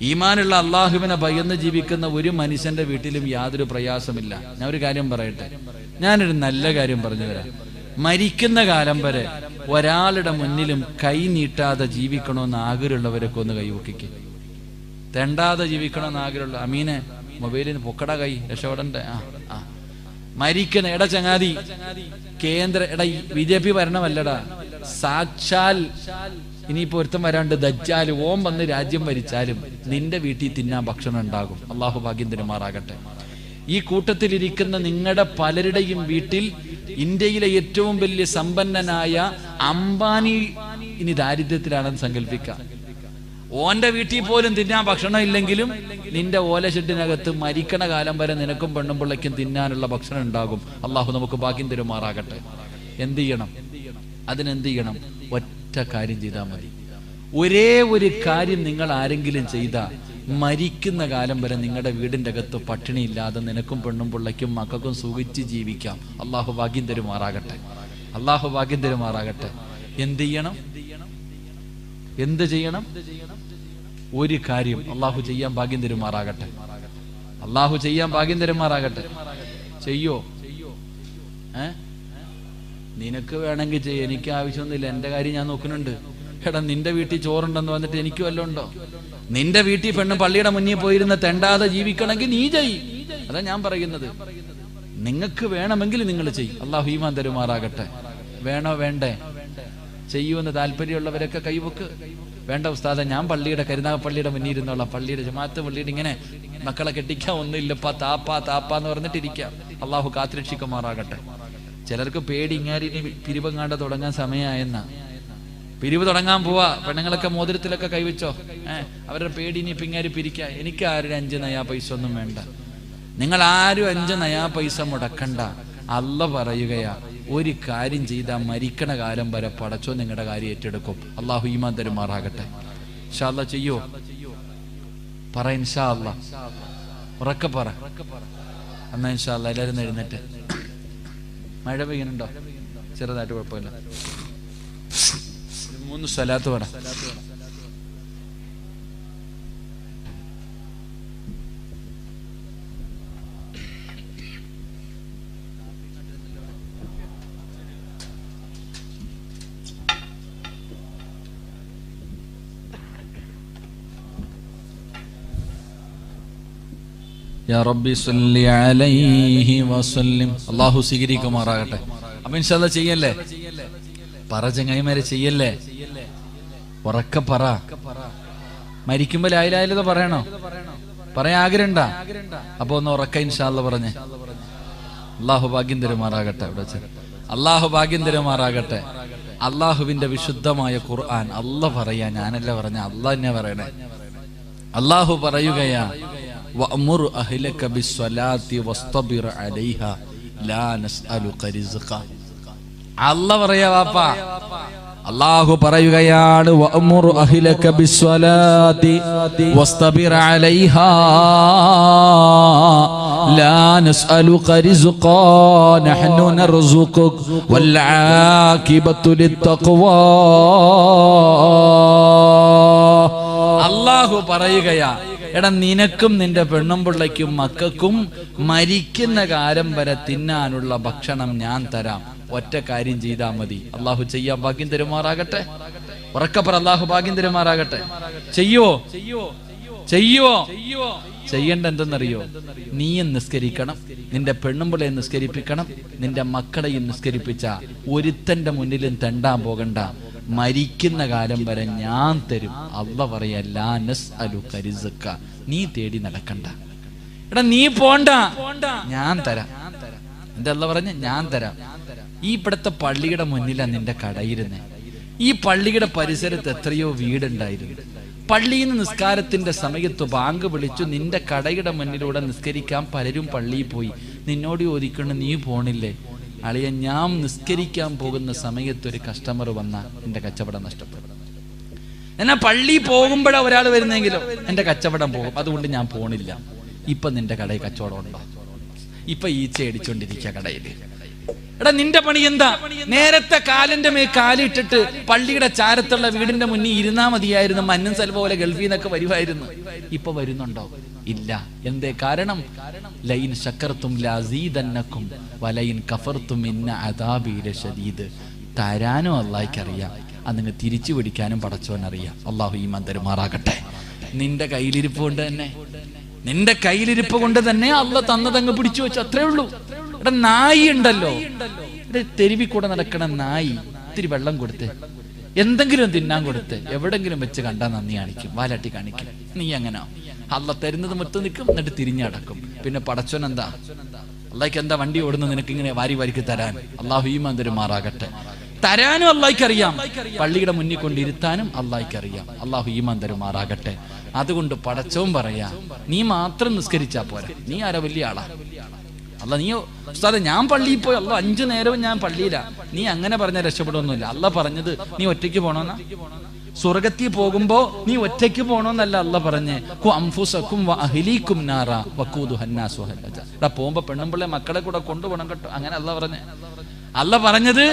ഈമാനുള്ള അള്ളാഹുവിനെ ഭയന്ന് ജീവിക്കുന്ന ഒരു മനുഷ്യന്റെ വീട്ടിലും യാതൊരു പ്രയാസമില്ല. ഞാൻ ഒരു കാര്യം പറയട്ടെ? ഞാനൊരു നല്ല കാര്യം പറഞ്ഞു തരാം. മരിക്കുന്ന കാലം വരെ ഒരാളുടെ മുന്നിലും കൈ നീട്ടാതെ ജീവിക്കണമെന്ന് ആഗ്രഹമുള്ളവരൊക്കെ ഒന്ന് കൈവക്കിക്ക് തെണ്ടാതെ ജീവിക്കണമെന്ന് ആഗ്രഹമുള്ള അമീനെ മൊബൈലിന് പൊക്കട കൈ രക്ഷപ്പെടണ്ടേ? ആ ആ. മരിക്കണ എടാ ചങ്ങാതി കേന്ദ്ര എടാ ബി ജെ പി ഭരണമല്ലടാ. സാക്ഷാൽ ഇനിയിപ്പോ ഒരുത്തം വരാണ്ട് ദജ്ജാൽ ഓം വന്ന് രാജ്യം ഭരിച്ചാലും നിന്റെ വീട്ടിൽ തിന്നാൻ ഭക്ഷണം ഉണ്ടാകും. അള്ളാഹു ഭാഗ്യം തിരുമാറാകട്ടെ. ഈ കൂട്ടത്തിലിരിക്കുന്ന നിങ്ങളുടെ പലരുടെയും വീട്ടിൽ ഇന്ത്യയിലെ ഏറ്റവും വലിയ സമ്പന്നനായ അംബാനി ഇനി ദാരിദ്ര്യത്തിലാണെന്ന് സങ്കല്പിക്കാം. ഓന്റെ വീട്ടിൽ പോലും തിന്നാൻ ഭക്ഷണം ഇല്ലെങ്കിലും നിന്റെ ഓല ഷെഡിനകത്ത് മരിക്കണ കാലം വരെ നിനക്കും പെണ്ണും പിള്ളയ്ക്കും തിന്നാനുള്ള ഭക്ഷണം ഉണ്ടാകും. അള്ളാഹു നമുക്ക് ഭാഗ്യം തരുമാറാകട്ടെ. എന്ത് ചെയ്യണം? അതിനെന്ത് ചെയ്യണം? ഒറ്റ കാര്യം ചെയ്താൽ മതി. ഒരേ ഒരു കാര്യം നിങ്ങൾ ആരെങ്കിലും ചെയ്താൽ മരിക്കുന്ന കാലം വരെ നിങ്ങളുടെ വീടിന്റെ അകത്ത് പട്ടിണി ഇല്ലാതെ നിനക്കും പെണ്ണും പിള്ളയ്ക്കും മക്കൾക്കും സുഖിച്ച് ജീവിക്കാം. അള്ളാഹു ഭാഗ്യം തരുമാറാകട്ടെ. അള്ളാഹു ഭാഗ്യം തരുമാറാകട്ടെ. എന്ത് ചെയ്യണം? എന്ത് ചെയ്യണം? ഒരു കാര്യം അള്ളാഹു ചെയ്യാൻ ഭാഗ്യം തരുമാറാകട്ടെ. അള്ളാഹു ചെയ്യാൻ ഭാഗ്യം തരുമാറാകട്ടെ. ചെയ്യോ? ഏ? നിനക്ക് വേണമെങ്കിൽ ചെയ്യ. എനിക്ക് ആവശ്യമൊന്നുമില്ല. എന്റെ കാര്യം ഞാൻ നോക്കുന്നുണ്ട്. എടാ നിന്റെ വീട്ടിൽ ചോറുണ്ടെന്ന് വന്നിട്ട് എനിക്ക് വല്ലതും ഉണ്ടോ? നിന്റെ വീട്ടിൽ പെണ്ണ് പള്ളിയുടെ മുന്നിൽ പോയിരുന്ന് തെണ്ടാതെ ജീവിക്കണമെങ്കിൽ നീ ചെയ് അതാ ഞാൻ പറയുന്നത്. നിങ്ങൾക്ക് വേണമെങ്കിൽ നിങ്ങൾ ചെയ്യും. അള്ളാഹു ഈമാൻ തരുമാറാകട്ടെ. വേണോ? വേണ്ടേ? ചെയ്യുമെന്ന് താല്പര്യമുള്ളവരൊക്കെ കൈവക്ക്. വേണ്ട ഉസ്താദ ഞാൻ പള്ളിയുടെ കരുനാഗപ്പള്ളിയുടെ മുന്നിൽ ഇരുന്നോളാം പള്ളിയുടെ ജമാഅത്ത് പള്ളിയുടെ ഇങ്ങനെ മക്കളെ കെട്ടിക്കാൻ ഒന്നുമില്ലപ്പാ താപ്പാ താപ്പാ എന്ന് പറഞ്ഞിട്ടിരിക്കാം. അള്ളാഹു കാത്തിരക്ഷിക്കുമാറാകട്ടെ. ചിലർക്ക് പേടി ഇങ്ങാരി പിരിവങ്ങാണ്ട് തുടങ്ങാൻ സമയമായെന്ന. പിരിവ് തുടങ്ങാൻ പോവാ. പെണ്ണുങ്ങളൊക്കെ മോതിരത്തിലൊക്കെ കൈവച്ചോ? ഏഹ് അവരുടെ പേടി ഇനി പിങ്ങാരി പിരിക്ക. എനിക്ക് ആരുടെ അഞ്ച് നയാ പൈസ ഒന്നും വേണ്ട. നിങ്ങൾ ആരും അഞ്ച് നയാ പൈസ മുടക്കണ്ട. അല്ല പറയുകയാ. ഒരു കാര്യം ചെയ്താൽ മരിക്കണ കാലം വരെ പടച്ചോ നിങ്ങളുടെ കാര്യം ഏറ്റെടുക്കും. അള്ളാഹു ഈമാൻ തരുമാറാകട്ടെ. ഇൻഷാ അല്ലാ ചെയ്യോ? പറ ഇൻഷാ അല്ലാ. ഉറക്കെ പറ. എന്നാ ഇൻഷാല്ല എല്ലാവരും എഴുന്നേറ്റ്. മഴ പെയ്യുന്നുണ്ടോ? ചെറുതായിട്ട് കുഴപ്പമില്ല. മൂന്ന് സ്ഥലത്ത് പറ റബ്ബി സല്ലി അലൈഹി വസല്ലിം. അല്ലാഹു സ്വീകരിക്കുമാറാകട്ടെ. അപ്പൊ ഇൻഷാല്ല ചെയ്യല്ലേ? പറ ചങ്ങായിമാരെ ചെയ്യല്ലേ? ഉറക്ക പറ. മരിക്കുമ്പോ ലായിലായാലത് പറയണോ? പറയാൻ ആഗ്രഹണ്ട അപ്പൊ ഒന്ന് ഉറക്ക ഇൻഷാല്ല പറഞ്ഞേ. അള്ളാഹു ഭാഗ്യം തരുമാറാകട്ടെ അവിടെ. അള്ളാഹു ഭാഗ്യം തരുമാറാകട്ടെ. അള്ളാഹുവിന്റെ വിശുദ്ധമായ ഖുർആൻ അല്ല പറയാ ഞാനല്ല പറഞ്ഞ? അല്ല തന്നെ പറയണേ. അള്ളാഹു പറയുകയാ വഅ്മുർ അഹ്ലക ബിസ്സലാത്തി വസ്തബിർ അലൈഹ ലാ നസ്അലുക റിസ്ഖ അല്ല പറയാ വാപ്പ അള്ളാഹു പറയുകയാണ് വഅ്മുർ അഹ്ലക ബിസ്സലാത്തി വസ്തബിർ അലൈഹ ലാ നസ്അലുക റിസ്ഖ നഹ്നു എടാ നിനക്കും നിന്റെ പെണ്ണും പിള്ളയ്ക്കും മക്കൾക്കും മരിക്കുന്ന കാലം വരെ തിന്നാനുള്ള ഭക്ഷണം ഞാൻ തരാം. ഒറ്റ കാര്യം ചെയ്താൽ മതി. അള്ളാഹു ചെയ്യാൻ ഭാഗ്യം തരുമാറാകട്ടെ. ഉറക്കപ്പറ അള്ളാഹു ഭാഗ്യം തരുമാറാകട്ടെ. ചെയ്യോ? ചെയ്യോ? ചെയ്യേണ്ട എന്തെന്നറിയോ? നീയും നിസ്കരിക്കണം നിന്റെ പെണ്ണുമ്പിളയെ നിസ്കരിപ്പിക്കണം നിന്റെ മക്കളെയും നിസ്കരിപ്പിച്ച ഒരുത്തന്റെ മുന്നിലും തെണ്ടാൻ പോകണ്ട. മരിക്കുന്ന കാലം വരെ ഞാൻ തരും. അല്ല പറയല്ല നീ തേടി നടക്കണ്ട. എടാ നീ പോണ്ട. ഞാൻ തരാം. എന്താ അല്ല പറഞ്ഞ ഞാൻ തരാം. ഈ ഇവിടുത്തെ പള്ളിയുടെ മുന്നിലാണ് നിന്റെ കടയിരുന്നേ. ഈ പള്ളിയുടെ പരിസരത്ത് എത്രയോ വീടുണ്ടായിരുന്നു. പള്ളിയിൽ നിന്ന് നിസ്കാരത്തിന്റെ സമയത്ത് ബാങ്ക് വിളിച്ചു നിന്റെ കടയുടെ മുന്നിലൂടെ നിസ്കരിക്കാൻ പലരും പള്ളിയിൽ പോയി. നിന്നോട് ചോദിക്കണം നീ പോണില്ലേ? അളിയ ഞാൻ നിസ്കരിക്കാൻ പോകുന്ന സമയത്ത് ഒരു കസ്റ്റമർ വന്ന എന്റെ കച്ചവടം നഷ്ടപ്പെടും. എന്നാ പള്ളി പോകുമ്പോഴാണ് ഒരാൾ വരുന്നെങ്കിലും എന്റെ കച്ചവടം പോകും. അതുകൊണ്ട് ഞാൻ പോണില്ല. ഇപ്പൊ നിന്റെ കടയിൽ കച്ചവടം ഉണ്ടോ? ഇപ്പൊ ഈച്ച അടിച്ചോണ്ടിരിക്കുക കടയിൽ എടാ നിന്റെ പണി എന്താ? നേരത്തെ കാലിന്റെ മേൽ കാലിട്ടിട്ട് പള്ളിയുടെ ചാരത്തുള്ള വീടിന്റെ മുന്നിൽ ഇരുന്നാ മതിയായിരുന്നു. മന്നൻ സെൽവ പോലെ ഗൾഫിൽ നിന്നൊക്കെ വരുമായിരുന്നു ഇപ്പൊ വരുന്നുണ്ടോ? ഇല്ല. എന്തേ കാരണം? ലൈൻ ശക്കർത്തും ലസീദന്നക്കും വലൈൻ കഫർത്തും ഇന്ന അതാബീര ശരീദ് തരാനും അള്ളാഹിക്കറിയാം അതിന് തിരിച്ചു പിടിക്കാനും പടച്ചോനറിയാം അള്ളാഹു ഈ മന്ദരുമാറാകട്ടെ നിന്റെ കയ്യിലിരിപ്പ് കൊണ്ട് തന്നെ. നിന്റെ കയ്യിലിരിപ്പ് കൊണ്ട് തന്നെ അള്ള തന്നതങ്ങ് പിടിച്ചു വെച്ചു. അത്രേ ഉള്ളൂ. ഇവിടെ നായി ഉണ്ടല്ലോ. തെരുവി കൂടെ നടക്കണ നായി ഇത്തിരി വെള്ളം കൊടുത്ത് എന്തെങ്കിലും തിന്നാൻ കൊടുത്ത് എവിടെങ്കിലും വെച്ച് കണ്ടാൽ നന്ദി കാണിക്കും വാലാട്ടി കാണിക്കും. നീ അങ്ങനെ അല്ല തരുന്നത് മൊത്തം നിൽക്കും എന്നിട്ട് തിരിഞ്ഞടക്കും പിന്നെ പടച്ചോൻ എന്താ? അള്ളാഹിക്ക് എന്താ വണ്ടി ഓടുന്നത് നിനക്ക് ഇങ്ങനെ വാരി വാരിക്ക് തരാൻ? അള്ളാഹു ഈ മന്ദിരമാറാകട്ടെ തരാനും അള്ളാഹിക്ക് അറിയാം പള്ളിയുടെ മുന്നിൽ കൊണ്ടിരുത്താനും അള്ളാഹിക്ക് അറിയാം അള്ളാഹു ഈ മന്ദിരമാറാകട്ടെ അതുകൊണ്ട് പടച്ചവും പറയാ നീ മാത്രം നിസ്കരിച്ചാ പോരാ. നീ ആരാ വലിയ ആളാ? അല്ല നീ ഉസ്താദെ ഞാൻ പള്ളിയിൽ പോയി അല്ല അഞ്ചു നേരവും ഞാൻ പള്ളിയിലാ. നീ അങ്ങനെ പറഞ്ഞ രക്ഷപ്പെടുമൊന്നുമില്ല അല്ല പറഞ്ഞത് നീ ഒറ്റയ്ക്ക് പോണോന്നാ? സ്വർഗത്തിൽ പോകുമ്പോ നീ ഒറ്റയ്ക്ക് പോണോന്നല്ല അല്ല പറഞ്ഞേ. പോകുമ്പോ പെണ്ണുമ്പിള്ളെ മക്കളെ കൂടെ കൊണ്ടുപോകണം കേട്ടോ. അങ്ങനെ അല്ല പറഞ്ഞേ. അല്ല പറഞ്ഞത്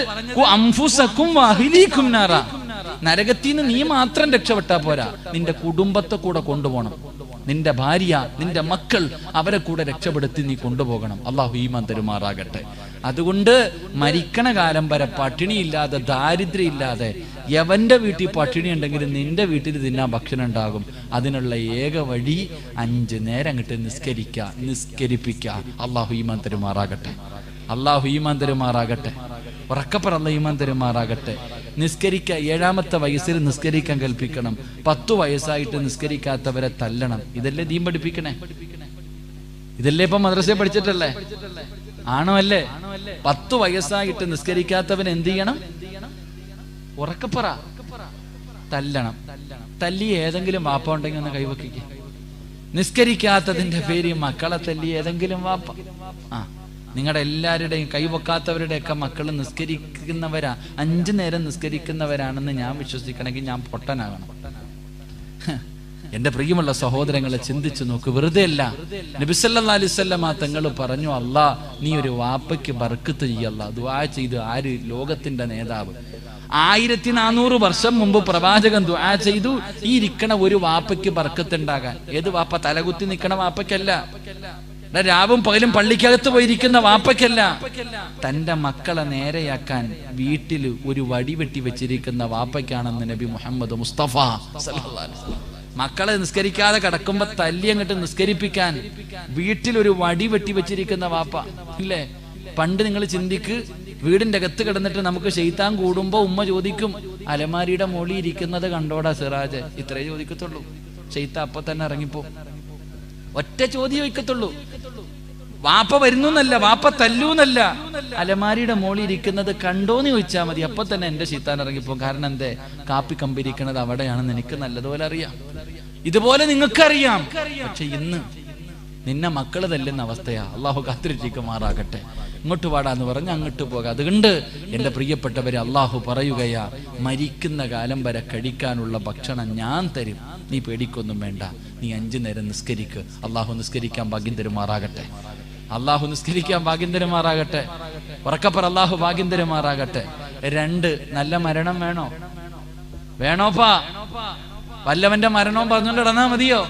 നരകത്തിൽ നീ മാത്രം രക്ഷപ്പെട്ടാ പോരാ. നിന്റെ കുടുംബത്തെ കൂടെ കൊണ്ടുപോകണം നിന്റെ ഭാര്യ നിന്റെ മക്കൾ അവരെ കൂടെ രക്ഷപ്പെടുത്തി നീ കൊണ്ടുപോകണം. അള്ളാഹു ഈമാൻ തരുമാറാകട്ടെ. അതുകൊണ്ട് മരിക്കണ കാലം വരെ പട്ടിണിയില്ലാതെ ദാരിദ്ര്യം ഇല്ലാതെ യവന്റെ വീട്ടിൽ പട്ടിണി ഉണ്ടെങ്കിൽ നിന്റെ വീട്ടിൽ തിന്നാൻ ഭക്ഷണം ഉണ്ടാകും. അതിനുള്ള ഏക വഴി അഞ്ച് നേരം അങ്ങോട്ട് നിസ്കരിക്ക നിസ്കരിപ്പിക്ക. അള്ളാഹു ഈമാൻ തരുമാറാകട്ടെ. അള്ളാഹു ഈമാൻ തരുമാറാകട്ടെ. ഉറക്കപ്പറ അല്ല ഈമാൻ തരുമാറാകട്ടെ. നിസ്കരിക്ക ഏഴാമത്തെ വയസ്സിൽ നിസ്കരിക്കാൻ കൽപ്പിക്കണം. പത്തു വയസ്സായിട്ട് നിസ്കരിക്കാത്തവരെ തല്ലണം. ഇതല്ലേ ദീം പഠിപ്പിക്കണേ? ഇതല്ലേ ഇപ്പൊ മദ്രസയെ പഠിച്ചിട്ടല്ലേ? ആണോ അല്ലേ? പത്തു വയസ്സായിട്ട് നിസ്കരിക്കാത്തവൻ എന്ത് ചെയ്യണം? ഉറക്കപ്പറ. തല്ലണം. തല്ലി ഏതെങ്കിലും വാപ്പ ഉണ്ടെങ്കിൽ ഒന്ന് കൈവക്കിക്ക. നിസ്കരിക്കാത്തതിന്റെ പേര് മക്കളെ തല്ലി ഏതെങ്കിലും വാപ്പ. ആ. നിങ്ങളുടെ എല്ലാവരുടെയും കൈവക്കാത്തവരുടെയൊക്കെ മക്കൾ നിസ്കരിക്കുന്നവരാ അഞ്ചു നേരം നിസ്കരിക്കുന്നവരാണെന്ന് ഞാൻ വിശ്വസിക്കണമെങ്കിൽ ഞാൻ പൊട്ടനാകണം. എന്റെ പ്രിയമുള്ള സഹോദരങ്ങളെ ചിന്തിച്ചു നോക്ക് വെറുതെ അല്ല നബിസല്ലാ അലിസ്വല്ലാ തങ്ങൾ പറഞ്ഞു അല്ലാ നീ ഒരു വാപ്പയ്ക്ക് ബർക്കത്ത് ചെയ്യല്ല ദുആ ചെയ്ത് ആര് ലോകത്തിന്റെ നേതാവ്? ആയിരത്തി നാനൂറ് വർഷം മുമ്പ് പ്രവാചകൻ ദുആ ചെയ്തു ഈ ഇരിക്കണ ഒരു വാപ്പയ്ക്ക് ബർക്കത്തുണ്ടാകാൻ ഏത് വാപ്പ തലകുത്തി നിൽക്കണ വാപ്പയ്ക്കല്ല. രാവും പകലും പള്ളിക്കകത്ത് പോയിരിക്കുന്ന വാപ്പയ്ക്കല്ല. തന്റെ മക്കളെ നേരെയാക്കാൻ വീട്ടിൽ ഒരു വടി വെട്ടി വെച്ചിരിക്കുന്ന വാപ്പയ്ക്കാണെന്ന് നബി മുഹമ്മദ് മുസ്തഫ മക്കളെ നിസ്കരിക്കാതെ കിടക്കുമ്പോ തല്ലി അങ്ങോട്ട് നിസ്കരിപ്പിക്കാൻ വീട്ടിൽ ഒരു വടി വെട്ടി വെച്ചിരിക്കുന്ന വാപ്പ ഇല്ലേ? പണ്ട് നിങ്ങൾ ചിന്തിക്ക് വീടിന്റെ അകത്ത് കിടന്നിട്ട് നമുക്ക് ശൈത്താൻ കൂടുമ്പോ ഉമ്മ ചോദിക്കും അലമാരിയുടെ മോളി ഇരിക്കുന്നത് കണ്ടോടാ സിറാജ്? ഇത്രേ ചോദിക്കത്തുള്ളൂ. ശൈത്ത അപ്പൊ തന്നെ ഇറങ്ങിപ്പോ. ഒറ്റ ചോദ്യം വയ്ക്കത്തുള്ളൂ വാപ്പ വരുന്നു എന്നല്ല വാപ്പ തല്ലൂന്നല്ല. അലമാരിയുടെ മോളിൽ ഇരിക്കുന്നത് കണ്ടോന്ന് ചോദിച്ചാൽ മതി. അപ്പൊ തന്നെ എന്റെ ശീത്താൻ ഇറങ്ങിപ്പോ കാരണം എന്തേ? കാപ്പി കമ്പി കമ്പിരിക്കുന്നത് അവിടെയാണെന്ന് എനിക്ക് നല്ലതുപോലെ അറിയാം. ഇതുപോലെ നിങ്ങൾക്കറിയാം. പക്ഷെ ഇന്ന് നിന്നെ മക്കൾ തല്ലുന്ന അവസ്ഥയാ. അള്ളാഹു കാത്തിരിക്കുമാറാകട്ടെ ഇങ്ങോട്ട് പാടാന്ന് പറഞ്ഞ് അങ്ങോട്ട് പോകാം. അതുകൊണ്ട് എന്റെ പ്രിയപ്പെട്ടവരെ അള്ളാഹു പറയുകയാ മരിക്കുന്ന കാലം വരെ കഴിക്കാനുള്ള ഭക്ഷണം ഞാൻ തരും. നീ പേടിക്കൊന്നും വേണ്ട. നീ അഞ്ചു നേരം നിസ്കരിക്ക്. അള്ളാഹു നിസ്കരിക്കാൻ ഭാഗ്യം തരുമാറാകട്ടെ. അള്ളാഹു നിസ്കരിക്കാൻ ഭാഗ്യം തരുമാറാകട്ടെ ഉറക്കപ്പറ അള്ളാഹു ഭാഗ്യം തരുമാറാകട്ടെ രണ്ട് നല്ല മരണം വേണോ? വേണോപ്പാ? വല്ലവന്റെ മരണവും പറഞ്ഞുകൊണ്ട് ഇടന്നാ മതിയോ?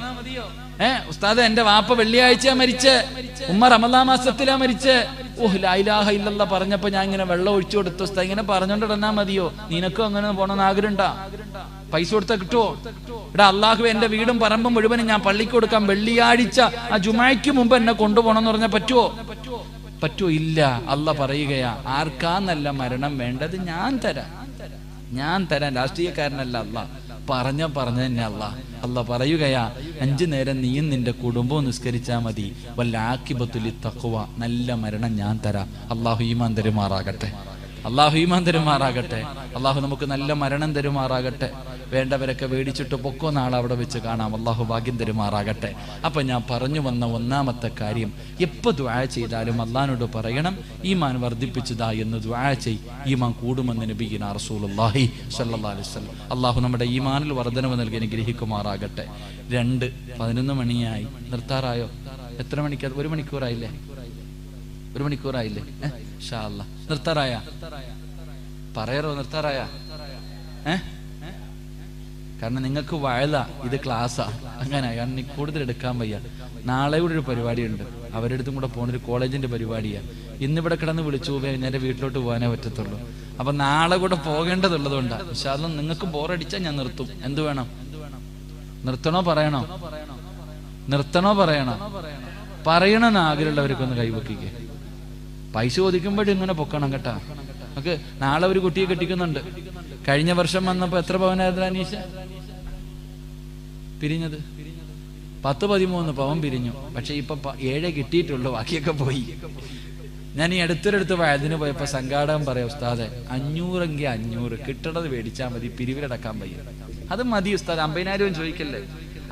ഏ ഉസ്താദ് എന്റെ വാപ്പ വെള്ളിയാഴ്ച മരിച്ച്. ഉമ്മ റമദാ മാസത്തിലാ മരിച്ച്. ഓഹ് ലൈലാഹ ഇല്ലല്ല പറഞ്ഞപ്പോ ഞാൻ ഇങ്ങനെ വെള്ളം ഒഴിച്ചു കൊടുത്തു. ഉസ്താദ് ഇങ്ങനെ പറഞ്ഞോണ്ട് ഇടന്നാ മതിയോ? നിനക്കും അങ്ങനെ പോണെന്ന് ആഗ്രഹണ്ടാ പൈസ കൊടുത്താ കിട്ടുവോ? എടാ അള്ളാഹു എന്റെ വീടും പറമ്പും മുഴുവനും ഞാൻ പള്ളിക്ക് കൊടുക്കാം വെള്ളിയാഴ്ച ആ ജുമായ്ക്ക് മുമ്പ് എന്നെ കൊണ്ടുപോകണം എന്ന് പറഞ്ഞാൽ പറ്റുമോ പറ്റുമോ ഇല്ല. അല്ല പറയുകയാ ആർക്കാന്നല്ല മരണം വേണ്ടത്? ഞാൻ തരാം. ഞാൻ തരാൻ രാഷ്ട്രീയക്കാരനല്ല അല്ല പറഞ്ഞ പറഞ്ഞ തന്നെ അല്ല അല്ല പറയുകയാ അഞ്ചു നേരം നീയും നിന്റെ കുടുംബവും നിസ്കരിച്ചാ മതി. വല്ല ആക്കിബത്തുലി തക്കുവ നല്ല മരണം ഞാൻ തരാം. അള്ളാഹു ഈമാൻ തരുമാറാകട്ടെ. അള്ളാഹു ഈമാൻ തരുമാറാകട്ടെ. അള്ളാഹു നമുക്ക് നല്ല മരണം തരുമാറാകട്ടെ. വേണ്ടവരൊക്കെ മേടിച്ചിട്ട് പൊക്കോ നാളെ അവിടെ വെച്ച് കാണാം. അള്ളാഹു ഭാഗ്യം തരുമാറാകട്ടെ. അപ്പൊ ഞാൻ പറഞ്ഞു വന്ന ഒന്നാമത്തെ കാര്യം എപ്പോ ദ്വാ ചെയ്താലും അള്ളഹാനോട് പറയണം ഈമാൻ വർദ്ധിപ്പിച്ചതാ എന്ന് ദ്വാ ചെയ് ഈമാൻ കൂടുമെന്ന് നബീന വസല്ലം. അള്ളാഹു നമ്മുടെ ഈമാനിൽ വർധനവ് നൽകി അനുഗ്രഹിക്കുമാറാകട്ടെ. രണ്ട് പതിനൊന്ന് മണിയായി. നിർത്താറായോ? എത്ര മണിക്ക്? ഒരു മണിക്കൂറായില്ലേ? ഒരു മണിക്കൂറായില്ലേ? ഏഹ് ഷാ അല്ല നിർത്താറായ? പറയറോ നിർത്താറായ? ഏ? കാരണം നിങ്ങൾക്ക് വയല ഇത് ക്ലാസ്സാ. അങ്ങനെ കാരണം നീ കൂടുതൽ എടുക്കാൻ വയ്യ. നാളെ കൂടെ ഒരു പരിപാടിയുണ്ട്. അവരുടെ അടുത്തും കൂടെ പോകുന്ന ഒരു കോളേജിന്റെ പരിപാടിയാണ് ഇന്നിവിടെ കിടന്ന് വിളിച്ചു പോയി നേരെ വീട്ടിലോട്ട് പോകാനേ പറ്റത്തുള്ളൂ. അപ്പൊ നാളെ കൂടെ പോകേണ്ടതുള്ളതുകൊണ്ടാണ് പക്ഷെ അതൊന്നും നിങ്ങൾക്ക് ബോറടിച്ചാൽ ഞാൻ നിർത്തും. എന്ത് വേണം? നിർത്തണോ പറയണോ? നിർത്തണോ പറയണോ? പറയണമെന്ന് ആഗ്രഹമുള്ളവർക്കൊന്ന് കൈവക്കിക്കേ. പൈസ ചോദിക്കുമ്പോഴും ഇങ്ങനെ പൊക്കണം കേട്ടാ. നമുക്ക് നാളെ ഒരു കുട്ടിയെ കെട്ടിക്കുന്നുണ്ട്. കഴിഞ്ഞ വർഷം വന്നപ്പോ എത്ര പവനായിരുന്നു അനീഷ? പിരിഞ്ഞത്? പത്ത് പതിമൂന്ന് പവൻ പിരിഞ്ഞു. പക്ഷെ ഇപ്പൊ ഏഴ് കിട്ടിയിട്ടുള്ളൂ ബാക്കിയൊക്കെ പോയി. ഞാൻ ഈ അടുത്തൊരിടത്ത് വയതിന് പോയപ്പോ സംഘാടകം പറയാം ഉസ്താദെ അഞ്ഞൂറെങ്കിൽ അഞ്ഞൂറ് കിട്ടണത് മേടിച്ചാൽ മതി പിരിവിലടക്കാൻ വയ്യ. അത് മതി ഉസ്താദ് അമ്പതിനായിരം ചോദിക്കല്ലേ?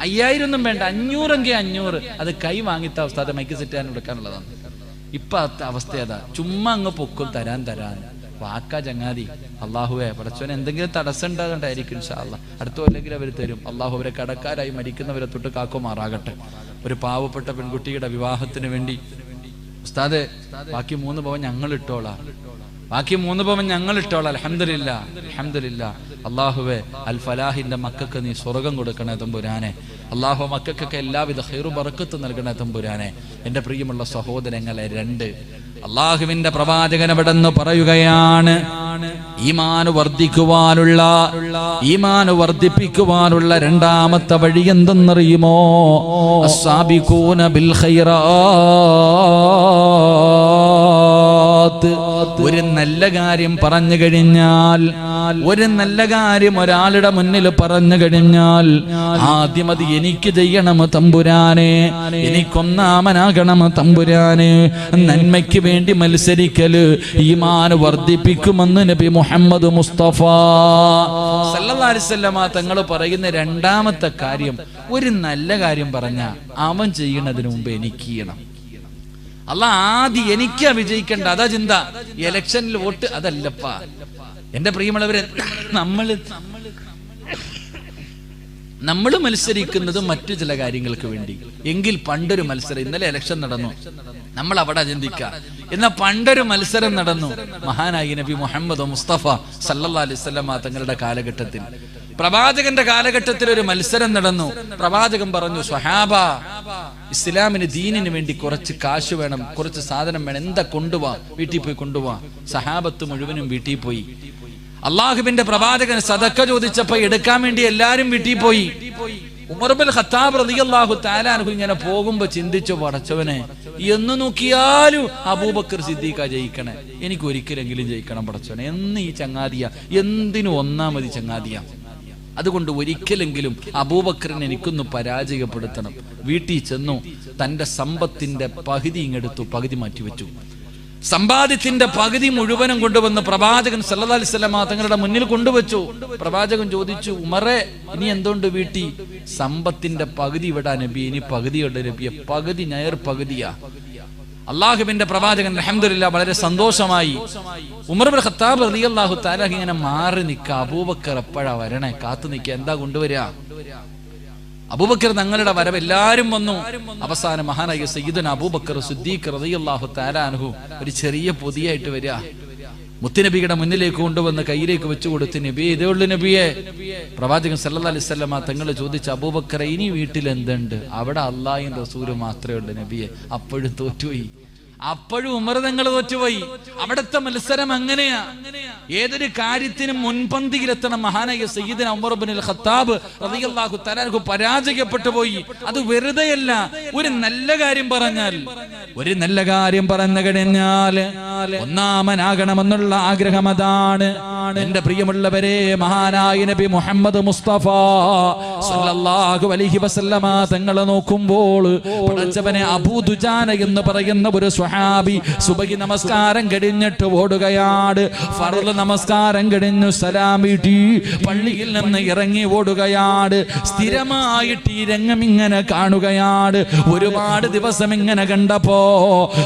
അയ്യായിരം ഒന്നും വേണ്ട അഞ്ഞൂറെങ്കിൽ അഞ്ഞൂറ്. അത് കൈ വാങ്ങിത്ത ഉസ്താദ് മൈക്ക് സെറ്റ് ചെയ്യാൻ കൊടുക്കാനുള്ളതാണ് ഇപ്പൊ അവസ്ഥ അതാ ചുമ്മാ അങ്ങ് പൊക്കും തരാൻ തരാൻ വാക്കാ ചങ്ങാതി. അള്ളാഹുവെ പടച്ചോൻ എന്തെങ്കിലും തടസ്സം ഉണ്ടാകണ്ടായിരിക്കും ഇൻഷാല്ല അടുത്ത കൊല്ലെങ്കിലും അവർ തരും. അള്ളാഹു അവരെ കടക്കാരായി മരിക്കുന്നവരെ തൊട്ട് കാക്കുമാറാകട്ടെ. ഒരു പാവപ്പെട്ട പെൺകുട്ടിയുടെ വിവാഹത്തിന് വേണ്ടി. ഉസ്താദെ ബാക്കി മൂന്ന് പവൻ ഞങ്ങൾ ഇട്ടോളാം ബാക്കി മൂന്ന് പവൻ ഞങ്ങൾ ഇട്ടോളാം അലഹമില്ല അലഹമില്ല അള്ളാഹുവെ അൽ ഫലാഹിന്റെ മക്കൾക്ക് നീ സ്വർഗം കൊടുക്കണേ തമ്പുരാനെ. അള്ളാഹു മക്കൾക്കൊക്കെ എല്ലാവിധ ഹൈറു ബറക്കത്ത് നൽകണേ തമ്പുരാനെ. എന്റെ പ്രിയമുള്ള സഹോദരങ്ങളെ രണ്ട്. അള്ളാഹുവിന്റെ പ്രവാചകൻ അവിടെ നിന്ന് പറയുകയാണ് ഈമാന് വർദ്ധിക്കുവാനുള്ള ഈമാന് വർദ്ധിപ്പിക്കുവാനുള്ള രണ്ടാമത്തെ വഴി എന്തെന്നറിയുമോ? സാബിക്കൂന ബിൽ ഖൈറാത്ത് ഒരു നല്ല കാര്യം പറഞ്ഞു കഴിഞ്ഞാൽ ഒരു നല്ല കാര്യം ഒരാളുടെ മുന്നിൽ പറഞ്ഞു കഴിഞ്ഞാൽ ആദ്യം അത് എനിക്ക് ചെയ്യണം തമ്പുരാനെ എനിക്കൊന്നാമനാകണം തമ്പുരാനെ നന്മയ്ക്ക് വേണ്ടി മത്സരിക്കൽ ഈമാൻ വർദ്ധിപ്പിക്കുമെന്ന് നബി മുഹമ്മദ് മുസ്തഫ. വസല്ലമ തങ്ങൾ പറയുന്ന രണ്ടാമത്തെ കാര്യം ഒരു നല്ല കാര്യം പറഞ്ഞ അവൻ ചെയ്യുന്നതിന് മുമ്പ് എനിക്ക് ചെയ്യണം. അല്ല ആദ്യം എനിക്കാ വിജയിക്കേണ്ട. അതാ ചിന്ത. ഇലക്ഷനിൽ വോട്ട് അതല്ലപ്പാ. എന്റെ പ്രിയമുള്ളവരെ നമ്മൾ നമ്മൾ മത്സരിക്കുന്നത് മറ്റു ചില കാര്യങ്ങൾക്ക് വേണ്ടി. എങ്കിൽ പണ്ടൊരു മത്സരം ഇന്നലെ ഇലക്ഷൻ നടന്നു. നമ്മൾ അവിടെ ചിന്തിക്ക. എന്നാ പണ്ടൊരു മത്സരം നടന്നു. മഹാനായി നബി മുഹമ്മദ് മുസ്തഫ സല്ലാ അലൈഹി വസല്ലമ തങ്ങളുടെ കാലഘട്ടത്തിൽ. പ്രവാചകന്റെ കാലഘട്ടത്തിൽ ഒരു മത്സരം നടന്നു. പ്രവാചകൻ പറഞ്ഞു സ്വഹാബ ഇസ്ലാമിന് ദീനിന് വേണ്ടി കുറച്ച് കാശ് വേണം കുറച്ച് സാധനം വേണം. എന്താ കൊണ്ടുപോവാ വീട്ടിൽ പോയി കൊണ്ടുപോവാ സഹാബത്ത് മുഴുവനും വീട്ടിൽ പോയി. അള്ളാഹുബിന്റെ പ്രവാചകൻ സദക്ക ചോദിച്ചപ്പോ എടുക്കാൻ വേണ്ടി എല്ലാരും വീട്ടിൽ പോയി. ഉമർബൽ ഖത്താബ് തആലാഹു ഇങ്ങനെ പോകുമ്പോ ചിന്തിച്ചു പടച്ചവനെ എന്ന് നോക്കിയാലും അബൂബക്കർ സിദ്ദീഖ ജയിക്കണേ. എനിക്ക് ഒരിക്കലെങ്കിലും ജയിക്കണം പടച്ചവനെ. എന്ന് ഈ ചങ്ങാതിയ എന്തിനു ഒന്നാമതി ചങ്ങാതിയ. അതുകൊണ്ട് ഒരിക്കലെങ്കിലും അബൂബക്കറിനെ എനിക്കൊന്ന് പരാജയപ്പെടുത്തണം. വീട്ടിൽ ചെന്നു തന്റെ സമ്പത്തിന്റെ പകുതി ഇങ്ങെടുത്തു പകുതി മാറ്റിവെച്ചു. സമ്പാദ്യത്തിന്റെ പകുതി മുഴുവനും കൊണ്ടുവന്ന് പ്രവാചകൻ സല്ലല്ലാഹു അലൈഹി തങ്ങളുടെ മുന്നിൽ കൊണ്ടുവച്ചു. പ്രവാചകൻ ചോദിച്ചു ഉമറെ ഇനി എന്തുകൊണ്ട് വീട്ടി സമ്പത്തിന്റെ പകുതി ഇവിടെ നബി. ഇനി പകുതിയുണ്ട് നബിയെ. പകുതി ഞയർ പകുതിയാ. അള്ളാഹുബിന്റെ പ്രവാചകൻ അൽഹംദുലില്ലാ വളരെ സന്തോഷമായി ഉമർ ഖത്താബ് റളിയല്ലാഹു തആല ഇങ്ങനെ മാറി നിക്ക അബൂബക്കർ എപ്പോഴാ വരണേ? കാത്തു നിക്ക എന്താ കൊണ്ടുവരിക? അബൂബക്കർ തങ്ങളുടെ വരവ് എല്ലാരും വന്നു. അവസാന മഹാനായ സയ്യിദൻ അബൂബക്കർ സുദ്ദീഖ് റളിയല്ലാഹു തആല അൻഹു ഒരു ചെറിയ പൊതിയായിട്ട് വരിക. മുത്തുനബിയുടെ മുന്നിലേക്ക് കൊണ്ടുവന്ന് കയ്യിലേക്ക് വെച്ചു കൊടുത്ത് നബി ഇതേ ഉള്ളു നബിയെ. പ്രവാചകൻ സല്ലാ അലൈഹി വസല്ലമ തങ്ങൾ ചോദിച്ച അബൂബക്കറെ ഇനി വീട്ടിൽ എന്തുണ്ട്? അവിടെ അള്ളാഹിൻ റസൂലും മാത്രമേ ഉള്ളൂ നബിയെ. അപ്പോഴും തോറ്റുപോയി. അപ്പോഴും ഉമർ തങ്ങൾ തോറ്റുപോയി. അവിടുത്തെ മത്സരം അങ്ങനെയാ. ഏതൊരു കാര്യത്തിനും മുൻപന്തിയിലെത്തണം. മഹാനായ സയ്യിദിൻ ഉമർ ബിൻ ഖത്താബ് റളിയല്ലാഹു തആല പരാജയപ്പെട്ടു പോയി. അത് വെറുതെയല്ല ഒരു നല്ല കാര്യം പറഞ്ഞാൽ ഒരു നല്ല കാര്യം പറഞ്ഞു കഴിഞ്ഞാൽ ഒന്നാമനാകണമെന്നുള്ള ആഗ്രഹം അതാണ്. എന്റെ പ്രിയമുള്ളവരെ മഹാനായ നബി മുഹമ്മദ് മുസ്തഫ സല്ലല്ലാഹു അലൈഹി വസല്ലമ തങ്ങളെ നോക്കുമ്പോൾ പടച്ചവനെ അബൂദുജാന എന്ന് പറയുന്ന ഒരു സ്വഹാബി സുബഹി നമസ്കാരം കഴിഞ്ഞിട്ട് ഓടുകയാണ്. ഫർൾ നമസ്കാരം കഴിഞ്ഞു സലാം പള്ളിയിൽ നിന്ന് ഇറങ്ങി ഓടുകയാണ് സ്ഥിരമായിട്ട് ഈ രംഗം ഇങ്ങനെ കാണുകയാണ് ഒരുപാട് ദിവസം ഇങ്ങനെ കണ്ടപ്പോ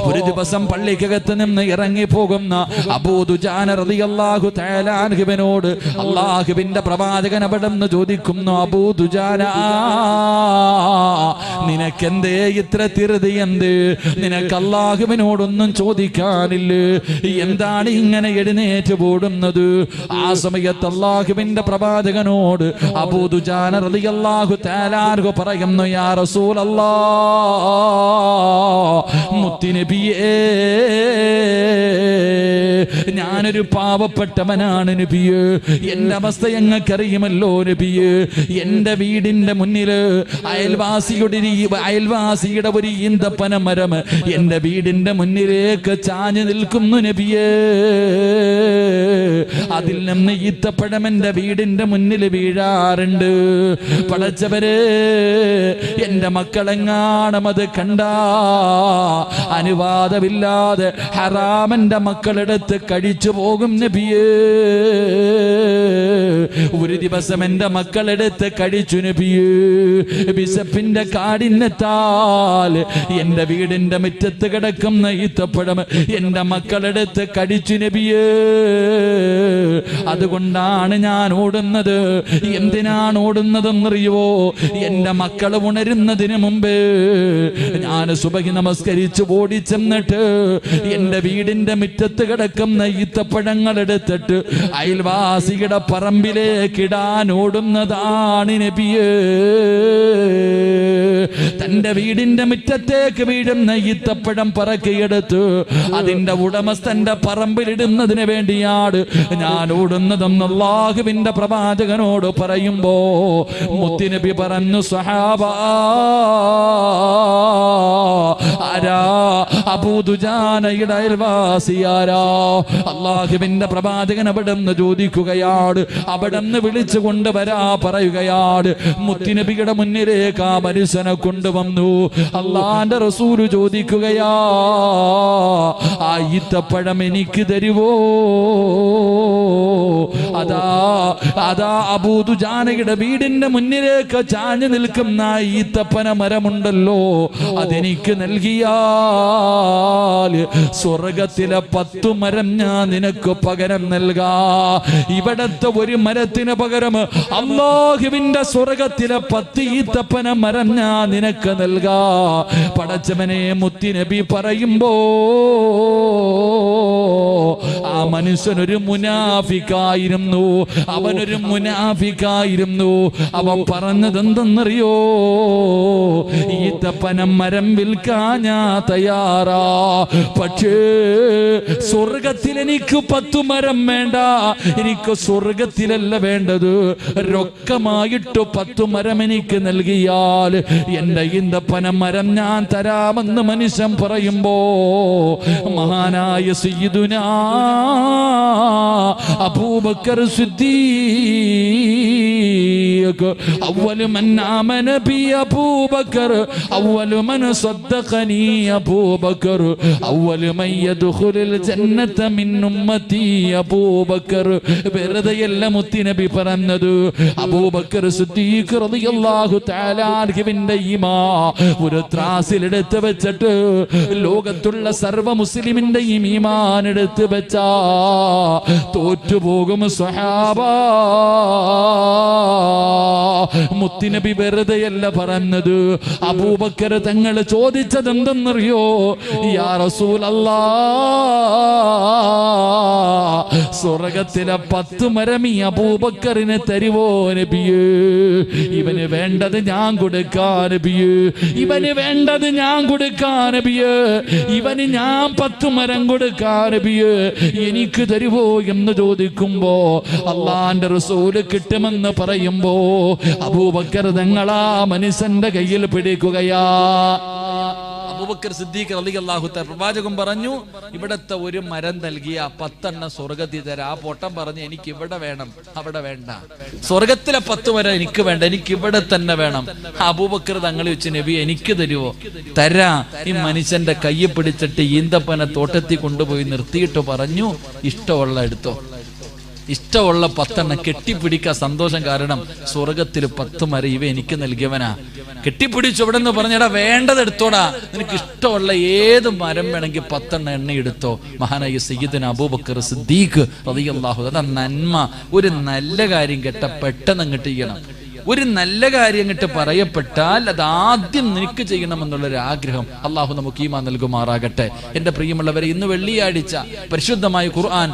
ഒരു ദിവസം പള്ളിക്കകത്ത് നിന്ന് ഇറങ്ങി പോകുന്ന അബൂദുജാന റളിയല്ലാഹു തആല അൻഹുവിനോട് അള്ളാഹുവിന്റെ പ്രവാചകൻ അവിടെ നിന്ന് ചോദിക്കുന്നു അബൂദുജാന നിനക്കെന്തേ ഇത്ര തിരുതി എന്ത്? നിനക്ക് അള്ളാഹുവിനോടൊന്നും ചോദിക്കാനില്ലേ? എന്താണ് ഇങ്ങനെ എഴുന്നേറ്റ് പോടുന്നത് ആ സമയത്ത് അള്ളാഹുവിന്റെ പ്രവാചകനോട് അബൂദുജാന റളിയല്ലാഹു തആലാർഹു പറയുന്നു യാ റസൂലല്ലാ മുത്തിനബിയേ ഞാനൊരു പാവപ്പെട്ടവനാണ് നബിയ്. എന്റെ അവസ്ഥ ഞങ്ങൾക്കറിയുമല്ലോ നബിയ്. എന്റെ വീടിന്റെ മുന്നിൽ അയൽവാസിയുടെ അയൽവാസിയുടെ ഒരു ഈന്തപ്പന മരം എന്റെ വീടിന്റെ മുന്നിലേക്ക് ചാഞ്ഞു നിൽക്കുന്നു നബിയേ. അതിൽ നിന്ന് ഈത്തപ്പഴം എന്റെ വീടിന്റെ മുന്നിൽ വീഴാറുണ്ട്. പടച്ചവര് എന്റെ മക്കളെങ്ങാണം അത് കണ്ട? അനുവാദമില്ലാതെ ഹറാമന്റെ മക്കളെടുത്ത് കഴിച്ചു പോകും നബിയേ. ഒരു ദിവസം എന്റെ മക്കളെടുത്ത് കഴിച്ചു നബിയേ. ബിസപ്പിന്റെ കാടിനെത്താൽ എന്റെ വീടിന്റെ മുറ്റത്ത് കിടക്കുന്ന ഈത്തപ്പഴം എന്റെ മക്കളെടുത്ത് കടിച്ചു നബിയേ. അതുകൊണ്ടാണ് ഞാൻ ഓടുന്നത്. എന്തിനാണ് ഓടുന്നതെന്നറിയുവോ? എന്റെ മക്കൾ ഉണരുന്നതിന് മുമ്പ് ഞാൻ സുബഹി നമസ്കരിച്ച് ഓടിച്ചെന്നിട്ട് എന്റെ വീടിന്റെ മുറ്റത്ത് കിടക്കുന്ന ഈത്തപ്പഴങ്ങൾ എടുത്തിട്ട് അയൽവാസിയുടെ പറമ്പിലേക്കിടാൻ ഓടുന്നതാണ് നബിയേ. തന്റെ വീടിന്റെ മുറ്റത്തേക്ക് വീഴുന്ന ഈത്തപ്പഴം പറക്കിയെടുത്ത് അതിന്റെ ഉടമസ്ഥന്റെ പറമ്പിലിടുന്നതിന് വേണ്ടിയാണ് ഞാൻ ഓടുന്നതെന്ന് പ്രവാചകനോട് പറയുമ്പോ മുത്തിനബി പറഞ്ഞു സഹാബ ആരാ? അബൂദുജാനയുടെ അയൽവാസിയാരാ അള്ളാഹുവിന്റെ പ്രവാചകൻ അവിടെന്ന് ചോദിക്കുകയാണ്. അവിടെന്ന് വിളിച്ചു കൊണ്ടുവരാ പറയുകയാണ്. മുത്തിനബിയുടെ മുന്നിലേക്ക് ആ മനുഷ്യനെ കൊണ്ടുവന്നു. അള്ളാന്റെ റസൂൽ ചോദിക്കുകയാ ആ ഈത്തപ്പഴം എനിക്ക് തരുവോ? അതാ അതാ അബൂതു ജാനകിയുടെ വീടിന്റെ മുന്നിലേക്ക് ചാഞ്ഞു നിൽക്കുന്ന ഈത്തപ്പന മരമുണ്ടല്ലോ. അതെനിക്ക് നൽകിയാൽ സ്വർഗത്തിലെ പത്തു മരം ഞാൻ നിനക്ക് പകരം നൽകാ. ഇവിടത്തെ ഒരു മരത്തിന് പകരം അള്ളാഹുവിന്റെ സ്വർഗത്തിലെ പത്ത് ഈത്തപ്പന മരം ഞാൻ നിനക്ക് നൽകാ. പടച്ചവനെ മുത്തിനബി പറയുമ്പോ ആ മനുഷ്യൻ ഒരു മുനാഫിക്കായിരുന്നു. അവനൊരു മുനാഫിക്കായിരുന്നു. അവൻ പറഞ്ഞത് എന്തെന്നറിയോ ഈത്തപ്പനം മരം വിൽക്കാൻ ഞാൻ തയ്യാറാ. പക്ഷേ സ്വർഗത്തിൽ എനിക്ക് പത്തു മരം വേണ്ട. എനിക്ക് സ്വർഗത്തിലല്ല വേണ്ടത്. രൊക്കമായിട്ട് പത്തു മരം എനിക്ക് നൽകിയാൽ എന്റെ ഈന്തപ്പനം മരം ഞാൻ തരാമെന്ന് മനുഷ്യൻ പറയുമ്പോ മഹാനായ സയ്യിദുനാ അബൂബക്കർ സിദ്ദീഖ്. أول من آمن بي أبو بكر أول من صدقني أبو بكر أول من يدخل الجنة من أمتي أبو بكر വെറുതെയല്ല മുത്തിനബി പറഞ്ഞത് അബൂബക്കർ സിദ്ദീഖ് റളിയല്ലാഹു തആല അൻഹുവിന്റെ ഈമാ ഒരു ത്രാസിലെടുത്ത് വെച്ചിട്ട് ലോകത്തുള്ള സർവ്വ മുസ്ലിമിന്റെയും ഈമാൻ എടുത്ത് വെച്ചാ തോറ്റുപോകും സ്വഹാബാ മുത്തിനബി വെറുതെയല്ല പറഞ്ഞത്. അബൂബക്കർ തങ്ങൾ ചോദിച്ചത് എന്തെന്നറിയോ യാ റസൂലല്ലാ സ്വർഗത്തിലെ പത്ത് മരം ഈ അബൂബക്കറിന് തരുവോ നബിയേ? ഇവന് വേണ്ടത് ഞാൻ കൊടുക്കാൻ നബിയേ. ഇവന് വേണ്ടത് ഞാൻ കൊടുക്കാൻ നബിയേ. ഇവന് ഞാൻ പത്ത് മരം കൊടുക്കാൻ നബിയേ. എനിക്ക് തരുവോ എന്ന് ചോദിക്കുമ്പോ അള്ളാന്റെ റസൂൽ കിട്ടുമെന്ന് പറയുമ്പോ അബൂബക്കർ തങ്ങളാ മനുഷ്യന്റെ കയ്യിൽ പിടിക്കുകയാ. അബൂബക്കർ സിദ്ദീഖ് അലി അള്ളാഹുത്ത പ്രവാചകൻ പറഞ്ഞു ഇവിടത്തെ ഒരു മരം നൽകിയ പത്തെണ്ണ സ്വർഗത്തിൽ തരാ. ആ പൊട്ടം പറഞ്ഞു എനിക്ക് ഇവിടെ വേണം അവിടെ വേണ്ട. സ്വർഗത്തിലെ പത്ത് മരം എനിക്ക് വേണ്ട എനിക്ക് ഇവിടെ തന്നെ വേണം. അബൂബക്കർ തങ്ങൾ വെച്ച് നബി എനിക്ക് തരുവോ? തരാ. ഈ മനുഷ്യന്റെ കയ്യെ പിടിച്ചിട്ട് ഈന്തപ്പന തോട്ടത്തിൽ കൊണ്ടുപോയി നിർത്തിയിട്ട് പറഞ്ഞു ഇഷ്ടമുള്ള എടുത്തോ. ഇഷ്ടമുള്ള പത്തെണ്ണം കെട്ടിപ്പിടിക്കാൻ സന്തോഷം കാരണം സ്വർഗത്തിൽ പത്ത് മരം ഇവ എനിക്ക് നൽകിയവനാ. കെട്ടിപ്പിടിച്ചു ഇവിടെ നിന്ന് പറഞ്ഞടാ വേണ്ടത് എടുത്തോടാ. നിനക്ക് ഇഷ്ടമുള്ള ഏത് മരം വേണമെങ്കിൽ പത്തെണ്ണ എണ്ണ എടുത്തോ. മഹാനായ സയ്യിദിന് അബൂബക്കർ സിദ്ദീഖ് റളിയല്ലാഹു അതാ നന്മ. ഒരു നല്ല കാര്യം കേട്ട പെട്ടെന്ന് അങ്ങോട്ട് ചെയ്യണം. ഒരു നല്ല കാര്യം കിട്ട് പറയപ്പെട്ടാൽ അത് ആദ്യം നിനക്ക് ചെയ്യണമെന്നുള്ളൊരു ആഗ്രഹം അള്ളാഹു നമുക്ക് ഈമാ നൽകുമാറാകട്ടെ. എന്റെ പ്രിയമുള്ളവരെ ഇന്ന് വെള്ളിയാഴ്ച പരിശുദ്ധമായ ഖുർആൻ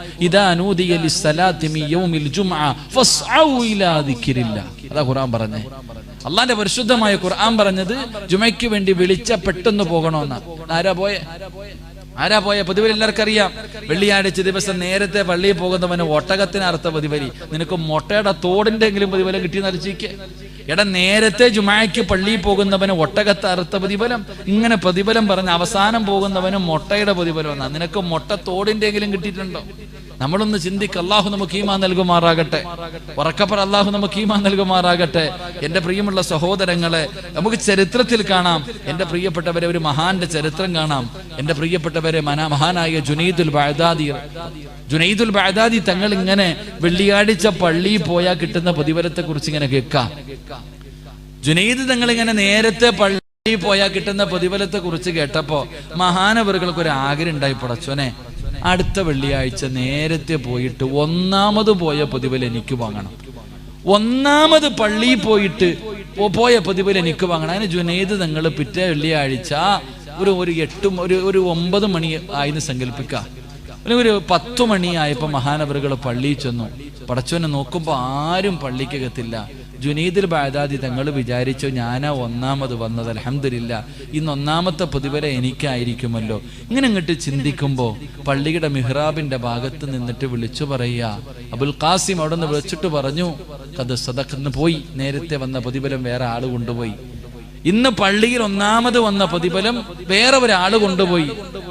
ദിക്രില്ലാ. അതാ ഖുർആൻ പറഞ്ഞേ. അള്ളാന്റെ പരിശുദ്ധമായ ഖുർആൻ പറഞ്ഞത് ജുമയ്ക്ക് വേണ്ടി വിളിച്ച പെട്ടെന്ന് പോകണമെന്ന. ആരാ പോയെ? ആരാ പോയ? പൊതുവെ എല്ലാവർക്കും അറിയാം. വെള്ളിയാഴ്ച ദിവസം നേരത്തെ പള്ളിയിൽ പോകുന്നവന് ഒട്ടകത്തിന് അർത്ഥ പ്രതിഫലി നിനക്ക് മുട്ടയുടെ തോടിന്റെ എങ്കിലും പ്രതിഫലം കിട്ടി നരച്ചിക്ക് എടാ നേരത്തെ ജുമായ്ക്ക് പള്ളിയിൽ പോകുന്നവന് ഒട്ടകത്തെ അർത്ഥ പ്രതിഫലം ഇങ്ങനെ പ്രതിഫലം പറഞ്ഞ് അവസാനം പോകുന്നവന് മുട്ടയുടെ പ്രതിഫലം എന്നാ. നിനക്ക് മുട്ട തോടിന്റെ എങ്കിലും കിട്ടിയിട്ടുണ്ടോ? നമ്മളൊന്ന് ചിന്തിക്ക്. അള്ളാഹു നമുക്ക് ഈമാ നൽകുമാറാകട്ടെ. ഉറക്കപ്പറ അള്ളാഹു നമുക്ക് ഈമാ നൽകുമാറാകട്ടെ. എന്റെ പ്രിയമുള്ള സഹോദരങ്ങളെ നമുക്ക് ചരിത്രത്തിൽ കാണാം. എന്റെ പ്രിയപ്പെട്ടവരെ ഒരു മഹാന്റെ ചരിത്രം കാണാം. എന്റെ പ്രിയപ്പെട്ടവരെ മന മഹാനായ ജുനൈദുൽ ബാദാദി ജുനൈദുൽ ബാദാദി തങ്ങൾ ഇങ്ങനെ വെള്ളിയാഴ്ച പള്ളിയിൽ പോയാൽ കിട്ടുന്ന പ്രതിഫലത്തെ കുറിച്ച് ഇങ്ങനെ കേൾക്കാം. ജുനൈദ് തങ്ങൾ ഇങ്ങനെ നേരത്തെ പള്ളിയിൽ പോയാൽ കിട്ടുന്ന പ്രതിഫലത്തെ കുറിച്ച് കേട്ടപ്പോ മഹാനവറുകൾക്ക് ഒരു ആഗ്രഹം ഉണ്ടായി. പടച്ചോനെ അടുത്ത വെള്ളിയാഴ്ച നേരത്തെ പോയിട്ട് ഒന്നാമത് പോയ പതിവിൽ എനിക്ക് വാങ്ങണം. ഒന്നാമത് പള്ളിയിൽ പോയിട്ട് പോയ പതിവിൽ എനിക്ക് വാങ്ങണം. അതിന് ജുനൈദ് തങ്ങൾ പിറ്റേ വെള്ളിയാഴ്ച ഒരു ഒരു എട്ട് ഒരു ഒരു ഒമ്പത് മണി ആയിന്ന് സങ്കല്പിക്ക. ഒരു പത്തു മണിയായപ്പോ മഹാനവറുകൾ പള്ളിയിൽ ചെന്നു. പടച്ചോനെ നോക്കുമ്പോ ആരും പള്ളിക്കകത്തില്ല. ജുനീദിൽ ബാദാദി തങ്ങൾ വിചാരിച്ചു ഞാനാ ഒന്നാമത് വന്നത് അലഹമില്ല ഇന്ന് ഒന്നാമത്തെ പ്രതിഫല എനിക്കായിരിക്കുമല്ലോ. ഇങ്ങനെ ഇങ്ങോട്ട് ചിന്തിക്കുമ്പോൾ പള്ളിയുടെ മിഹ്റാബിന്റെ ഭാഗത്ത് നിന്നിട്ട് വിളിച്ചു പറയുക അബുൽ ഖാസിം അവിടെ നിന്ന് വിളിച്ചിട്ട് പറഞ്ഞു കത് സദഖന്ന് പോയി. നേരത്തെ വന്ന പ്രതിഫലം വേറെ ആൾ കൊണ്ടുപോയി. ഇന്ന് പള്ളിയിൽ ഒന്നാമത് വന്ന പ്രതിഫലം വേറെ ഒരാൾ കൊണ്ടുപോയി.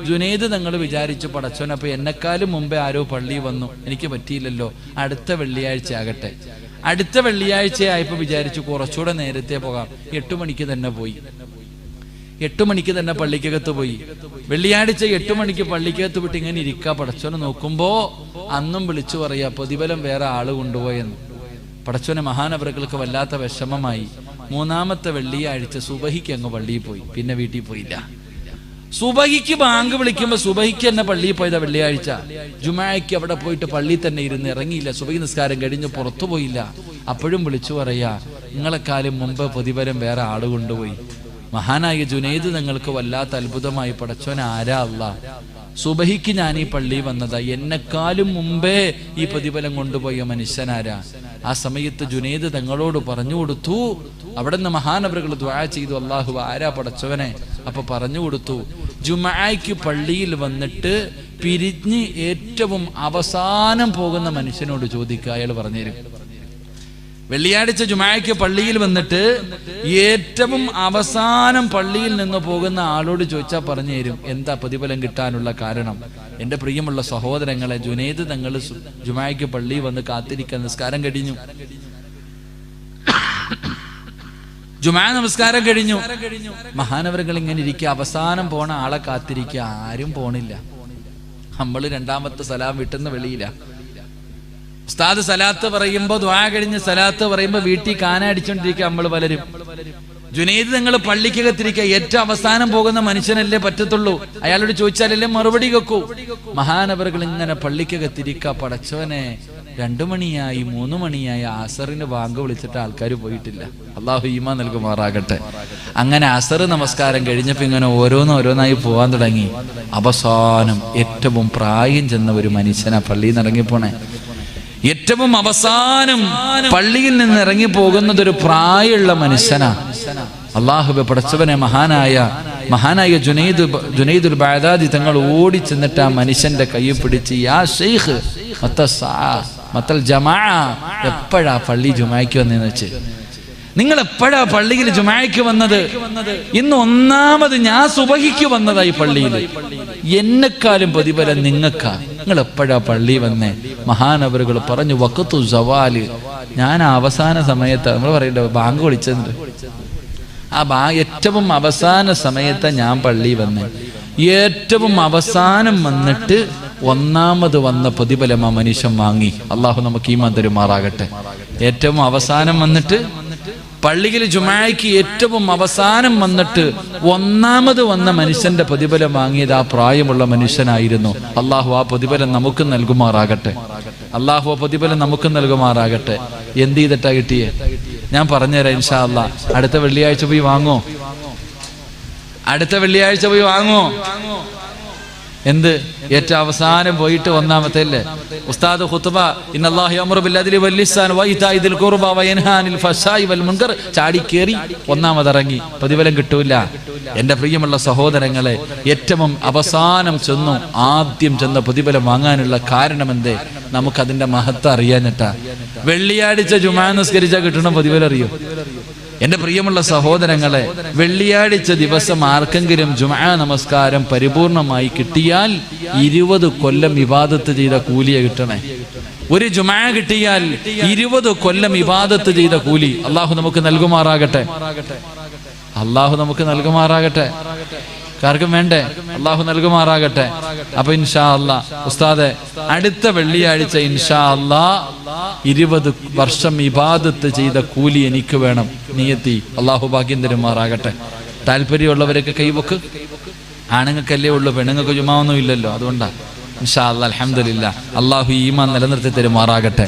ജുനേദ് തങ്ങൾ വിചാരിച്ചു പടച്ചോൻ അപ്പൊ എന്നെക്കാളും മുമ്പേ ആരോ പള്ളി വന്നു. എനിക്ക് പറ്റിയില്ലല്ലോ. അടുത്ത വെള്ളിയാഴ്ച ആകട്ടെ. അടുത്ത വെള്ളിയാഴ്ചയായപ്പോ വിചാരിച്ചു കുറച്ചുകൂടെ നേരത്തെ പോകാം. എട്ടു മണിക്ക് തന്നെ പോയി. എട്ടു മണിക്ക് തന്നെ പള്ളിക്കകത്ത് പോയി. വെള്ളിയാഴ്ച എട്ടു മണിക്ക് പള്ളിക്കകത്ത് വിട്ട് ഇങ്ങനെ ഇരിക്കാ. പടച്ചോനെ നോക്കുമ്പോ അന്നും വിളിച്ചു പറയാ പ്രതിഫലം വേറെ ആൾ കൊണ്ടുപോയെന്ന്. പടച്ചോനെ മഹാനവറുകൾക്ക് വല്ലാത്ത വിഷമമായി. മൂന്നാമത്തെ വെള്ളിയാഴ്ച സുബഹിക്ക് അങ്ങ് പള്ളിയിൽ പോയി. പിന്നെ വീട്ടിൽ പോയില്ല. സുബഹിക്ക് ബാങ്ക് വിളിക്കുമ്പോ സുബഹിക്ക് തന്നെ പള്ളിയിൽ പോയതാ വെള്ളിയാഴ്ച. ജുമാക്ക് അവിടെ പോയിട്ട് പള്ളിയിൽ തന്നെ ഇരുന്ന് ഇറങ്ങിയില്ല. സുബഹി നിസ്കാരം കഴിഞ്ഞ് പുറത്തു പോയില്ല. അപ്പോഴും വിളിച്ചു പറയാ നിങ്ങളെക്കാലം മുമ്പ് പ്രതിഫലം വേറെ ആൾ കൊണ്ടുപോയി. മഹാനായ ജുനൈദ് നിങ്ങൾക്ക് വല്ലാത്ത അത്ഭുതമായി പടച്ചോൻ ആരാ അല്ല സുബഹിക്ക് ഞാൻ ഈ പള്ളി വന്നത്. എന്നെക്കാളും മുമ്പേ ഈ പ്രതിഫലം കൊണ്ടുപോയ മനുഷ്യനാരാ? ആ സമയത്ത് ജുനൈദ് തങ്ങളോട് പറഞ്ഞു കൊടുത്തു. അവിടെ നിന്ന് മഹാനവറുകൾ ദ്വാ ചെയ്തു. അള്ളാഹു ആരാ പടച്ചവനെ? അപ്പൊ പറഞ്ഞു കൊടുത്തു. ജുമായ്ക്ക് പള്ളിയിൽ വന്നിട്ട് പിരിഞ്ഞ് ഏറ്റവും അവസാനം പോകുന്ന മനുഷ്യനോട് ചോദിക്കുക. അയാൾ പറഞ്ഞുതരും. വെള്ളിയാഴ്ച ജുമായ്ക്ക് പള്ളിയിൽ വന്നിട്ട് ഏറ്റവും അവസാനം പള്ളിയിൽ നിന്ന് പോകുന്ന ആളോട് ചോദിച്ചാൽ പറഞ്ഞു തരും എന്താ പ്രതിഫലം കിട്ടാനുള്ള കാരണം? എന്റെ പ്രിയമുള്ള സഹോദരങ്ങളെ ജുനൈദ് തങ്ങൾ ജുമായ്ക്ക് പള്ളി വന്ന് കാത്തിരിക്കാൻ നിസ്കാരം കഴിഞ്ഞു. ജുമാ നമസ്കാരം കഴിഞ്ഞു. മഹാനവരങ്ങൾ ഇങ്ങനെ ഇരിക്കുക അവസാനം പോണ ആളെ കാത്തിരിക്കുക ആരും പോണില്ല. നമ്മൾ രണ്ടാമത്തെ സലാം വിട്ടുന്ന വെളിയില്ല ഉസ്താദ് സലാത്ത് പറയുമ്പോ ദ്വാ കഴിഞ്ഞ് സലാത്ത് പറയുമ്പോ വീട്ടിൽ കാന അടിച്ചോണ്ടിരിക്കുക നമ്മൾ പലരും. ജുനൈദ് നിങ്ങൾ പള്ളിക്കകത്തിരിക്കുക ഏറ്റവും അവസാനം പോകുന്ന മനുഷ്യനല്ലേ പറ്റത്തുള്ളൂ. അയാളോട് ചോദിച്ചാലല്ലേ മറുപടി വെക്കൂ മഹാനവറുകൾ ഇങ്ങനെ പള്ളിക്കകത്തിരിക്കുക പടച്ചവനെ രണ്ടു മണിയായി മൂന്ന് മണിയായി ആസറിന് ബാങ്ക് വിളിച്ചിട്ട് ആൾക്കാർ പോയിട്ടില്ല. അള്ളാഹു ഈമ നൽകുമാറാകട്ടെ. അങ്ങനെ അസർ നമസ്കാരം കഴിഞ്ഞപ്പോ ഇങ്ങനെ ഓരോന്ന് ഓരോന്നായി പോവാൻ തുടങ്ങി. അവസാനം ഏറ്റവും പ്രായം ചെന്ന ഒരു മനുഷ്യനാ പള്ളിയിൽ നിന്ന് ഇറങ്ങിപ്പോണേ. ഏറ്റവും അവസാനം പള്ളിയിൽ നിന്ന് ഇറങ്ങി പോകുന്നത് ഒരു പ്രായമുള്ള മനുഷ്യനാ. അള്ളാഹുബെ പടച്ചവനെ മഹാനായ മഹാനായ ജുനൈദ് ജുനൈദുൽ ബാദാദി തങ്ങൾ ഓടി ചെന്നിട്ട് ആ മനുഷ്യന്റെ കൈ പിടിച്ച് യാ എപ്പോഴാ പള്ളി ജുമായ്ക്ക് വന്നതെന്ന് വെച്ച്? നിങ്ങൾ എപ്പോഴാ പള്ളിയിൽ ജുമായ്ക്ക് വന്നത്? ഇന്ന് ഒന്നാമത് ഞാൻ സുബഹിക്ക് വന്നതായി പള്ളിയിൽ. എന്നെക്കാളും പ്രതിഫലം നിങ്ങൾക്കാ. നിങ്ങൾ എപ്പോഴാ പള്ളി വന്നേ? മഹാനവറുകൾ പറഞ്ഞു വക്കത്തു സവാൽ. ഞാൻ അവസാന സമയത്ത് നമ്മൾ പറയണ്ട ബാങ്ക് വിളിച്ചത് ആ ബാ ഏറ്റവും അവസാന സമയത്ത് ഞാൻ പള്ളി വന്നേ. ഏറ്റവും അവസാനം വന്നിട്ട് ഒന്നാമത് വന്ന പ്രതിഫലം ആ മനുഷ്യൻ വാങ്ങി. അള്ളാഹു നമുക്ക് ഈ മന്ദിരമാറാകട്ടെ ഏറ്റവും അവസാനം വന്നിട്ട് പള്ളിയിൽ ജുമായക്ക് ഏറ്റവും അവസാനം വന്നിട്ട് ഒന്നാമത് വന്ന മനുഷ്യന്റെ പ്രതിഫലം വാങ്ങിയത് ആ പ്രായമുള്ള മനുഷ്യനായിരുന്നു. അള്ളാഹു ആ പ്രതിഫലം നമുക്ക് നൽകുമാറാകട്ടെ. അള്ളാഹു ആ പ്രതിഫലം നമുക്ക് നൽകുമാറാകട്ടെ. എന്ത് ചെയ്തിട്ടാ കിട്ടിയേ? ഞാൻ പറഞ്ഞുതരാം ഇൻഷാ അല്ലാ. അടുത്ത വെള്ളിയാഴ്ച പോയി വാങ്ങോ? അടുത്ത വെള്ളിയാഴ്ച പോയി വാങ്ങോ? എന്ത്? ഏറ്റവും അവസാനം പോയിട്ട് ഒന്നാമത്തെ അല്ലേ? ഉസ്താദ് ഖുത്ബ ഇന്നല്ലാഹി യഅ്മുറു ബിൽ അദ്ലി വൽ ഇഹ്സാൻ വ ഈതാഇ ദിൽ ഖുർബ വയൻഹാനിൽ ഫസായി വൽ മുൻകർ ചാടി കേറി ഒന്നാമത് ഇറങ്ങി പ്രതിഫലം കിട്ടൂല. എന്റെ പ്രിയമുള്ള സഹോദരങ്ങളെ ഏറ്റവും അവസാനം ചെന്നു ആദ്യം ചെന്ന പ്രതിഫലം വാങ്ങാനുള്ള കാരണം എന്തേ നമുക്കതിന്റെ മഹത്വം അറിയാഞ്ഞിട്ടാ. വെള്ളിയാഴ്ച ജുമാ നിസ്കരിച്ചാൽ കിട്ടണ പ്രതിഫലം അറിയോ? എന്റെ പ്രിയമുള്ള സഹോദരങ്ങളെ വെള്ളിയാഴ്ച ദിവസം ആർക്കെങ്കിലും ജുമാ നമസ്കാരം പരിപൂർണമായി കിട്ടിയാൽ ഇരുപത് കൊല്ലം വിവാദത്ത് ചെയ്ത കൂലിയെ കിട്ടണേ. ഒരു ജുമാ കിട്ടിയാൽ ഇരുപത് കൊല്ലം വിവാദത്ത് ചെയ്ത കൂലി അള്ളാഹു നമുക്ക് നൽകുമാറാകട്ടെ. അള്ളാഹു നമുക്ക് നൽകുമാറാകട്ടെ. ആർക്കും വേണ്ടേ? അള്ളാഹു നൽകുമാറാകട്ടെ. അപ്പൊ ഇൻഷാ അല്ലാ ഉസ്താദെ അടുത്ത വെള്ളിയാഴ്ച ഇൻഷാ അല്ലാ ഇരുപത് വർഷം ഇബാദത്ത് ചെയ്ത കൂലി എനിക്ക് വേണം. നീയത്തി അള്ളാഹു ഭാഗ്യം തരുമാറാകട്ടെ. താല്പര്യമുള്ളവരൊക്കെ കൈവക്ക്. ആണുങ്ങൾക്കല്ലേ ഉള്ളൂ പെണ്ണുങ്ങൾക്ക് ചുമാവൊന്നും ഇല്ലല്ലോ. അതുകൊണ്ടാ ഇൻഷാ അല്ലാ അലഹമില്ല അള്ളാഹു ഈമാൻ നിലനിർത്തി തരുമാറാകട്ടെ.